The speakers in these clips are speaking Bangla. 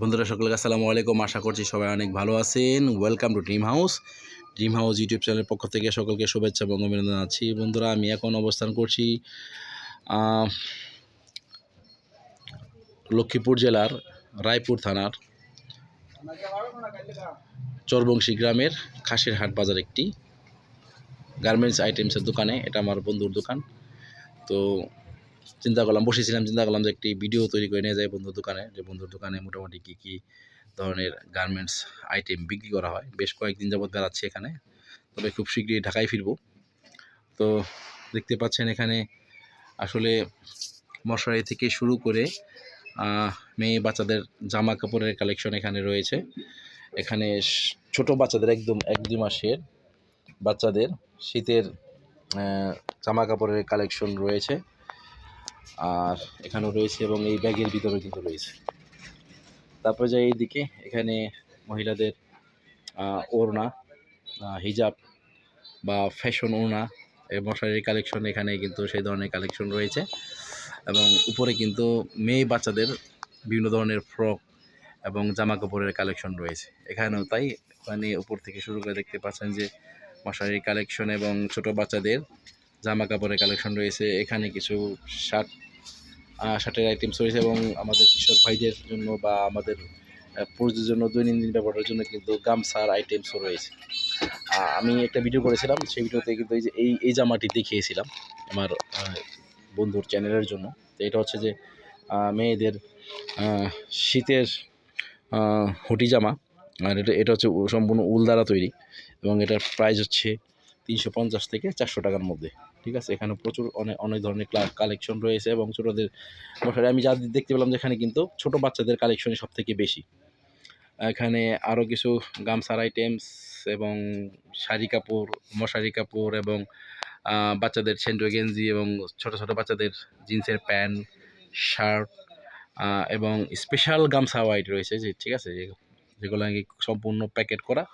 বন্ধুরা, সকলকে আসসালামু আলাইকুম। আশা করছি সবাই অনেক ভালো আছেন। Welcome to dream house dream house YouTube চ্যানেলের পক্ষ থেকে সকলকে শুভেচ্ছা এবং অভিনন্দন আছি বন্ধুরা, আমি এখন অবস্থান করছি লক্ষ্মীপুর জেলার রায়পুর থানার চরবংশী গ্রামের খাসির হাট বাজার একটি গার্মেন্টস আইটেমসের দোকানে। এটা আমার বন্ধুর দোকান। তো চিন্তা করলাম, বসেছিলাম, চিন্তা করলাম যে একটি ভিডিও তৈরি করে নিয়ে যাই বন্ধুর দোকানে, যে বন্ধুর দোকানে মোটামুটি কী কী ধরনের গার্মেন্টস আইটেম বিক্রি করা হয়। বেশ কয়েকদিন যাবৎ বেড়াচ্ছি এখানে, তবে খুব শীঘ্রই ঢাকায় ফিরবো। তো দেখতে পাচ্ছেন এখানে আসলে মশারি থেকে শুরু করে মেয়ে বাচ্চাদের জামা কাপড়ের কালেকশন এখানে রয়েছে। এখানে ছোট বাচ্চাদের একদম এক দুই মাসের বাচ্চাদের শীতের জামা কাপড়ের কালেকশন রয়েছে। আর এখানেও রয়েছে এবং এই ব্যাগের ভিতরে কিন্তু রয়েছে। তারপরে যাই এইদিকে, এখানে মহিলাদের ওড়না হিজাব বা ফ্যাশন ওড়না মশারির কালেকশন এখানে কিন্তু সেই ধরনের কালেকশন রয়েছে এবং উপরে কিন্তু মেয়ে বাচ্চাদের বিভিন্ন ধরনের ফ্রক এবং জামা কাপড়ের কালেকশন রয়েছে। এখানেও তাই ওখানে উপর থেকে শুরু করে দেখতে পাচ্ছেন যে মশারির কালেকশন এবং ছোট বাচ্চাদের জামা কাপড়ের কালেকশন রয়েছে। এখানে কিছু শার্ট শার্টের আইটেমস রয়েছে এবং আমাদের কৃষক ভাইদের জন্য বা আমাদের পুরুষদের জন্য দৈনন্দিন ব্যবহারের জন্য কিন্তু গামছার আইটেমসও রয়েছে। আমি একটা ভিডিও করেছিলাম, সেই ভিডিওতে কিন্তু এই যে, এই এই জামাটি দেখিয়েছিলাম আমার বন্ধুর চ্যানেলের জন্য। তো এটা হচ্ছে যে মেয়েদের শীতের হুটি জামা। আর এটা এটা হচ্ছে সম্পূর্ণ উল দ্বারা তৈরি এবং এটার প্রাইস হচ্ছে তিনশো পঞ্চাশ থেকে চারশো টাকার মধ্যে, ঠিক আছে? এখানে প্রচুর অনেক অনেক ধরনের কালেকশন রয়েছে এবং ছোটোদের মশারি, আমি যা দেখতে পেলাম যেখানে কিন্তু ছোট বাচ্চাদের কালেকশনই সব থেকে বেশি। এখানে আরও কিছু গামছার আইটেমস এবং শাড়ি কাপড়, মশারি কাপড় এবং বাচ্চাদের সেন্টো গেঞ্জি এবং ছোট ছোট বাচ্চাদের জিন্সের প্যান্ট, শার্ট এবং স্পেশাল গামছা হোয়াইট রয়েছে, যে, ঠিক আছে? যে- যেগুলো সম্পূর্ণ প্যাকেট করা।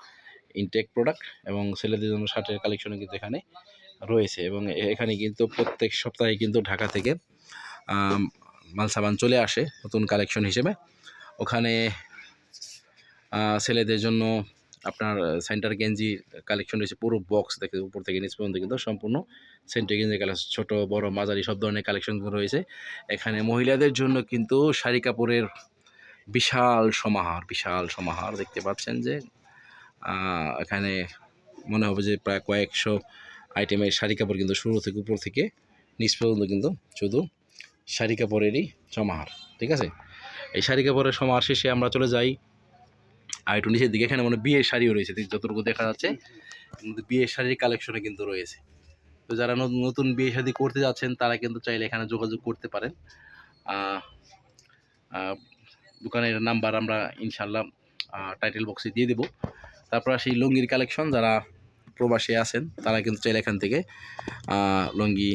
ইনটেক প্রোডাক্ট এবং ছেলেদের জন্য শার্টের কালেকশনও কিন্তু এখানে রয়েছে এবং এখানে কিন্তু প্রত্যেক সপ্তাহে কিন্তু ঢাকা থেকে মাল সামান চলে আসে নতুন কালেকশন হিসেবে। ওখানে ছেলেদের জন্য আপনার সেন্টার গেঞ্জি কালেকশন রয়েছে, পুরো বক্স দেখে উপর থেকে নিচ পর্যন্ত কিন্তু সম্পূর্ণ সেন্টার গেঞ্জি কালেকশন ছোটো, বড়, মাঝারি সব ধরনের কালেকশন রয়েছে। এখানে মহিলাদের জন্য কিন্তু শাড়ি কাপড়ের বিশাল সমাহার বিশাল সমাহার দেখতে পাচ্ছেন যে এখানে মনে হবে যে প্রায় কয়েকশো আইটেমের শাড়ি কাপড় কিন্তু শুরু থেকে উপর থেকে, নিচ পর্যন্ত কিন্তু শুধু শাড়ি কাপড়েরই সমাহার, ঠিক আছে? এই শাড়ি কাপড়ের সমাহার শেষে আমরা চলে যাই। আর একটু নিচের দিকে, এখানে মানে বিয়ের শাড়িও রয়েছে যতটুকু দেখা যাচ্ছে বিয়ের শাড়ির কালেকশনে কিন্তু রয়েছে। তো যারা নতুন বিয়ে শাড়ি করতে যাচ্ছেন, তারা কিন্তু চাইলে এখানে যোগাযোগ করতে পারেন। দোকানের নাম্বার আমরা ইনশাল্লাহ টাইটেল বক্সে দিয়ে দেবো। তারপর সেই লুঙ্গির কালেকশন যারা প্রবাসী আছেন, তারা কিন্তু চাইলে এখান থেকে লুঙ্গি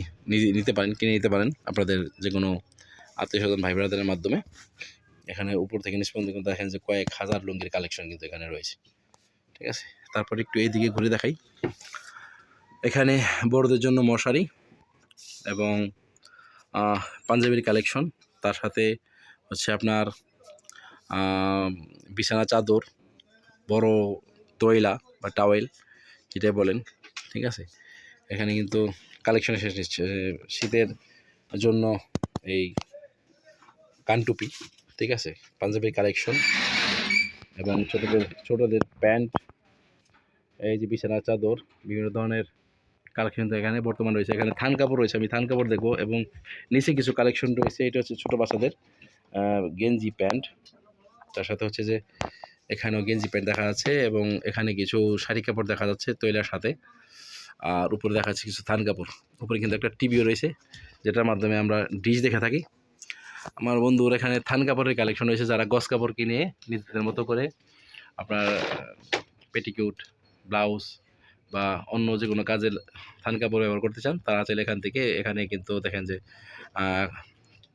নিতে পারেন, কিনে নিতে পারেন। আপনাদের যে কোনো আত্মীয় স্বজন ভাই ব্রাদারের মাধ্যমে। এখানে উপর থেকে পর্যন্ত কিন্তু দেখেন যে কয়েক হাজার লুঙ্গির কালেকশন কিন্তু এখানে রয়েছে। ঠিক আছে? তারপর একটু এইদিকে ঘুরে দেখাই। এখানে বড়দের জন্য মশারি এবং পাঞ্জাবির কালেকশন তার সাথে হচ্ছে আপনার বিছানা চাদর, বড় তৈলা বা টাওয়েল, যেটাই বলেন, ঠিক আছে? এখানে কিন্তু কালেকশন শেষ নিচ্ছে শীতের জন্য এই কানটুপি, ঠিক আছে? পাঞ্জাবির কালেকশন এবং ছোটদের ছোটদের প্যান্ট, এই যে বিছানা, চাদর, বিভিন্ন ধরনের কালেকশন তো এখানে বর্তমান রয়েছে। এখানে থান কাপড় রয়েছে, আমি থান কাপড় দেখব এবং নিচে কিছু কালেকশন রয়েছে, এটা হচ্ছে ছোটো বাচ্চাদের গেঞ্জি প্যান্ট। তার সাথে হচ্ছে যে এখানেও গেঞ্জি প্যান্ট দেখা যাচ্ছে এবং এখানে কিছু শাড়ি কাপড় দেখা যাচ্ছে তৈলার সাথে। আর উপরে দেখা যাচ্ছে কিছু থান কাপড়। উপরে কিন্তু একটা টিভিও রয়েছে, যেটার মাধ্যমে আমরা ডিশ দেখে থাকি। আমার বন্ধুর এখানে থান কাপড়ের কালেকশন রয়েছে, যারা গস কাপড় কিনে নিজেদের মতো করে আপনার পেটিকিউট ব্লাউজ বা অন্য যে কোনো কাজের থান কাপড় ব্যবহার করতে চান, তারা চাইলে এখান থেকে এখানে কিন্তু দেখেন যে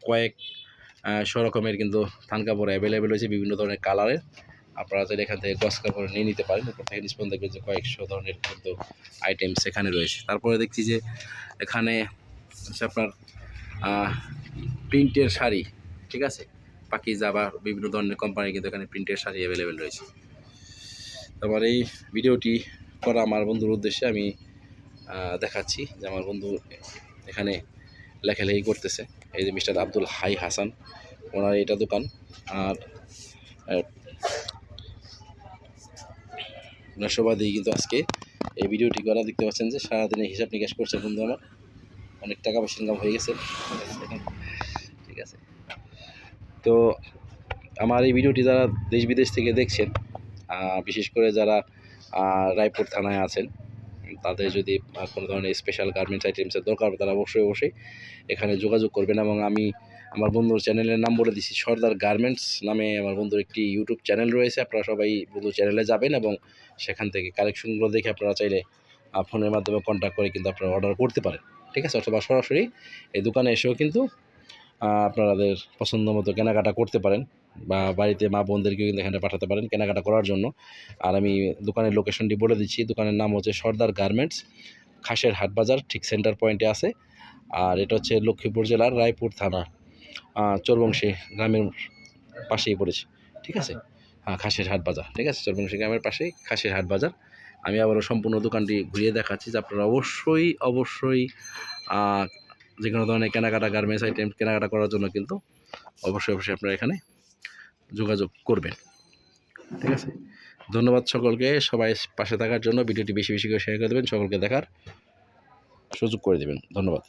কয়েক শো রকমের কিন্তু থান কাপড় অ্যাভেলেবেল রয়েছে বিভিন্ন ধরনের কালারের আপনারা চাইলে এখান থেকে গস কাপড় নিয়ে নিতে পারেন। উপর থেকে নিষ্পন্ন দেখবেন যে কয়েকশো ধরনের কিন্তু আইটেমস এখানে রয়েছে। তারপরে দেখছি যে এখানে হচ্ছে আপনার প্রিন্টের শাড়ি, ঠিক আছে? পাকিজা বা বিভিন্ন ধরনের কোম্পানি কিন্তু এখানে প্রিন্টের শাড়ি অ্যাভেলেবেল রয়েছে। আমার এই ভিডিওটি করা আমার বন্ধুর উদ্দেশ্যে আমি দেখাচ্ছি যে আমার বন্ধু এখানে লেখালেখি করতেছে। এই যে মিস্টার আব্দুল হাই হাসান, ওনার এটা দোকান। আর আহ, ওনার সবাই কিন্তু আজকে এই ভিডিওটি করা। দেখতে পাচ্ছেন যে সারাদিনে হিসাব নিকাশ করছে বন্ধু আমার। অনেক টাকা পয়সা ইনকাম হয়ে গেছে। ঠিক আছে। তো আমার এই ভিডিওটি যারা দেশ বিদেশ থেকে দেখছেন বিশেষ করে যারা রায়পুর থানায় আছেন তাদের যদি কোনো ধরনের স্পেশাল গার্মেন্টস আইটেমসের দরকার তারা অবশ্যই অবশ্যই এখানে যোগাযোগ করবেন এবং আমি আমার বন্ধুর চ্যানেলের নাম বলে দিচ্ছি সর্দার গার্মেন্টস নামে আমার বন্ধুর একটি ইউটিউব চ্যানেল রয়েছে। আপনারা সবাই বন্ধুর চ্যানেলে যাবেন এবং সেখান থেকে কালেকশনগুলো দেখে আপনারা চাইলে ফোনের মাধ্যমে কন্ট্যাক্ট করে কিন্তু আপনারা অর্ডার করতে পারেন। ঠিক আছে? অথবা সরাসরি এই দোকানে এসেও কিন্তু আপনাদের পছন্দ মতো কেনাকাটা করতে পারেন বা বাড়িতে মা বোনদেরকেও কিন্তু এখানে পাঠাতে পারেন কেনাকাটা করার জন্য। আর আমি দোকানের লোকেশনটি বলে দিচ্ছি। দোকানের নাম হচ্ছে সর্দার গার্মেন্টস, খাসের হাট বাজার, ঠিক সেন্টার পয়েন্টে আছে। আর এটা হচ্ছে লক্ষ্মীপুর জেলার রায়পুর থানা চরবংশী গ্রামের পাশেই পড়েছে। ঠিক আছে? খাসের হাট বাজার। ঠিক আছে চরবংশী গ্রামের পাশেই খাসের হাট বাজার। আমি আবারও সম্পূর্ণ দোকানটি ঘুরিয়ে দেখাচ্ছি, যে আপনারা অবশ্যই অবশ্যই যে কোনো ধরনের কেনাকাটা গার্মেন্টস আইটেম কেনাকাটা করার জন্য কিন্তু অবশ্যই অবশ্যই আপনারা এখানে যোগাযোগ করবেন। ঠিক আছে? ধন্যবাদ সকলকে। সবাই পাশে থাকার জন্য ভিডিওটি বেশি বেশি করে শেয়ার করে দেবেন, সকলকে দেখার সুযোগ করে দেবেন। ধন্যবাদ।